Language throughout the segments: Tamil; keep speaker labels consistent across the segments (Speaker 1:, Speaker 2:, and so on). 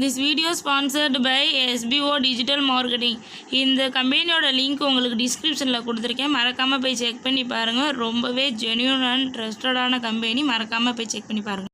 Speaker 1: This video sponsored by SPO digital marketing இந்த கம்பெனியோட லிங்க் உங்களுக்கு டிஸ்கிரிப்ஷனில் கொடுத்துருக்கேன். மறக்காமல் போய் செக் பண்ணி பாருங்கள் ரொம்பவே ஜென்யூன் அண்ட் ட்ரஸ்டடான கம்பெனி மறக்காமல் போய் செக் பண்ணி பாருங்கள்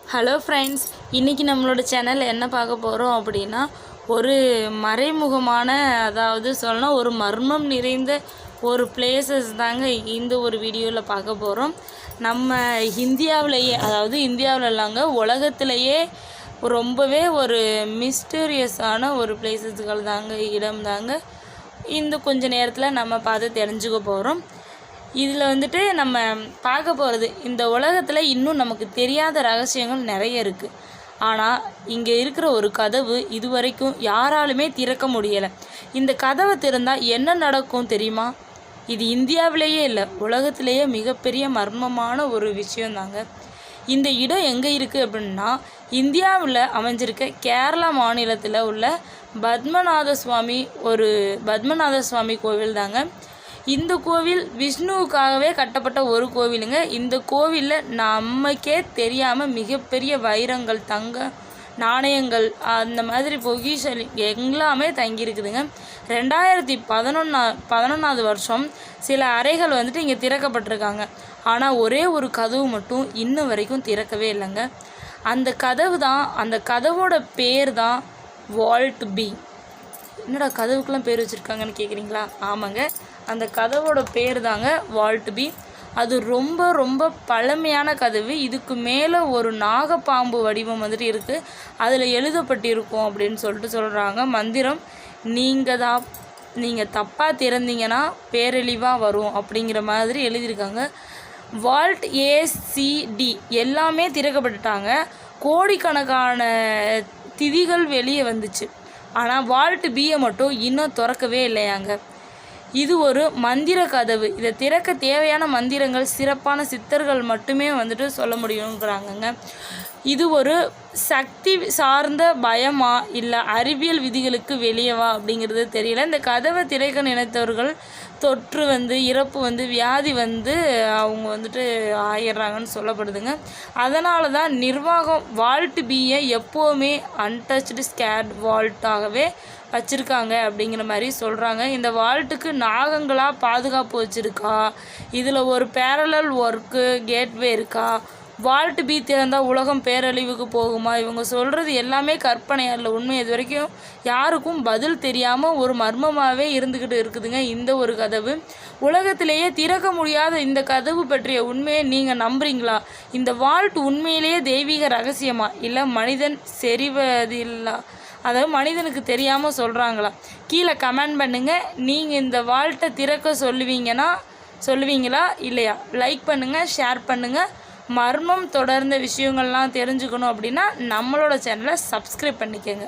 Speaker 1: ஹலோ ஃப்ரெண்ட்ஸ் இன்றைக்கி நம்மளோட சேனலில் என்ன பார்க்க போகிறோம் அப்படின்னா ஒரு மறைமுகமான அதாவது சொல்லணும் ஒரு மர்மம் நிறைந்த ஒரு பிளேசஸ் தாங்க இந்த ஒரு வீடியோவில் பார்க்க போகிறோம் நம்ம இந்தியாவிலேயே அதாவது இந்தியாவில் இல்லாங்க உலகத்திலேயே ரொம்பவே ஒரு மிஸ்டீரியஸான ஒரு பிளேசஸ்கள் தாங்க இடம் தாங்க. இந்த கொஞ்ச நேரத்தில் நம்ம பார்த்து தெரிஞ்சுக்க போகிறோம் இதில் வந்துட்டு நம்ம பார்க்க போகிறது இந்த உலகத்தில் இன்னும் நமக்கு தெரியாத ரகசியங்கள் நிறைய இருக்குது ஆனால் இங்கே இருக்கிற ஒரு கதவு இதுவரைக்கும் யாராலுமே திறக்க முடியலை. இந்த கதவை திறந்தால் என்ன நடக்கும் தெரியுமா? இது இந்தியாவிலேயே இல்லை உலகத்திலேயே மிகப்பெரிய மர்மமான ஒரு விஷயந்தாங்க. இந்த இடம் எங்கே இருக்குது அப்படின்னா இந்தியாவில் அமைஞ்சிருக்க கேரளா மாநிலத்தில் உள்ள பத்மநாத சுவாமி ஒரு பத்மநாத சுவாமி கோவில் தாங்க இந்த கோவில் விஷ்ணுவுக்காகவே கட்டப்பட்ட ஒரு கோவிலுங்க. இந்த கோவிலில் நமக்கே தெரியாமல் மிகப்பெரிய வைரங்கள் தங்க நாணயங்கள் அந்த மாதிரி பொகிஷல் எல்லாமே தங்கியிருக்குதுங்க. ரெண்டாயிரத்தி பதினொன்னா பதினொன்றாவது வருஷம் சில அறைகள் வந்துட்டு இங்கே திறக்கப்பட்டிருக்காங்க. ஆனால் ஒரே ஒரு கதவு மட்டும் இன்ன வரைக்கும் திறக்கவே இல்லைங்க. அந்த கதவு தான் அந்த கதவோட பேர் தான் வால்ட் பி. என்னடா கதவுக்கெல்லாம் பேர் வச்சுருக்காங்கன்னு கேட்குறீங்களா ஆமாங்க. அந்த கதவோட பேர் தாங்க வால்ட் பி அது ரொம்ப ரொம்ப பழமையான கதவு. இதுக்கு மேலே ஒரு நாகப்பாம்பு வடிவம் வந்துட்டு இருக்குது அதில் எழுதப்பட்டிருக்கும் அப்படின்னு சொல்லிட்டு சொல்கிறாங்க மந்திரம் நீங்கள் தான் நீங்கள் தப்பாக திறந்தீங்கன்னா பேரழிவாக வரும் அப்படிங்கிற மாதிரி எழுதியிருக்காங்க. வால்ட் ஏசிடி எல்லாமே திறக்கப்பட்டுட்டாங்க. கோடிக்கணக்கான திதிகள் வெளியே வந்துச்சு. ஆனால் வால்ட் பியை மட்டும் இன்னும் திறக்கவே இல்லையாங்க. இது ஒரு மந்திர கதவு. இதை திறக்க தேவையான மந்திரங்கள் சிறப்பான சித்தர்கள் மட்டுமே வந்துட்டு சொல்ல முடியுங்கிறாங்கங்க. இது ஒரு சக்தி சார்ந்த பயமா இல்லை அறிவியல் விதிகளுக்கு வெளியவா அப்படிங்கிறது தெரியல. இந்த கதவை திரைக்க நினைத்தவர்கள் தொற்று வந்து இறப்பு வந்து வியாதி வந்து அவங்க வந்துட்டு ஆயிடுறாங்கன்னு சொல்லப்படுதுங்க. அதனால தான் நிர்வாகம் வால்ட் பியை எப்போவுமே அன்டச்டு ஸ்கேட் வால்ட்டாகவே வச்சுருக்காங்க அப்படிங்கிற மாதிரி சொல்கிறாங்க இந்த வால்ட்டுக்கு நாகங்களாக பாதுகாப்பு வச்சுருக்கா? இதில் ஒரு பேரலல் ஒர்க்கு கேட்வே இருக்கா? வால்ட் பி திறந்தால் உலகம் பேரழிவுக்கு போகுமா? இவங்க சொல்கிறது எல்லாமே கற்பனையா இல்லை உண்மை இது வரைக்கும் யாருக்கும் பதில் தெரியாமல் ஒரு மர்மமாகவே இருந்துக்கிட்டு இருக்குதுங்க இந்த ஒரு கதவு. உலகத்திலேயே திறக்க முடியாத இந்த கதவு பற்றிய உண்மையை நீங்கள் நம்புறீங்களா? இந்த வால்ட் உண்மையிலேயே தெய்வீக ரகசியமா? இல்லை மனிதன் செறிவதில்லா? அதாவது மனிதனுக்கு தெரியாமல் சொல்கிறாங்களா கீழே கமெண்ட் பண்ணுங்கள் நீங்கள் இந்த வால்ட்டை திறக்க சொல்லுவீங்கன்னா சொல்லுவீங்களா இல்லையா? லைக் பண்ணுங்கள் ஷேர் பண்ணுங்கள் மர்மம் தொடர்ந்த விஷயங்கள்லாம் தெரிஞ்சுக்கணும் அப்படின்னா நம்மளோட சேனலை சப்ஸ்கிரைப் பண்ணிக்கோங்க.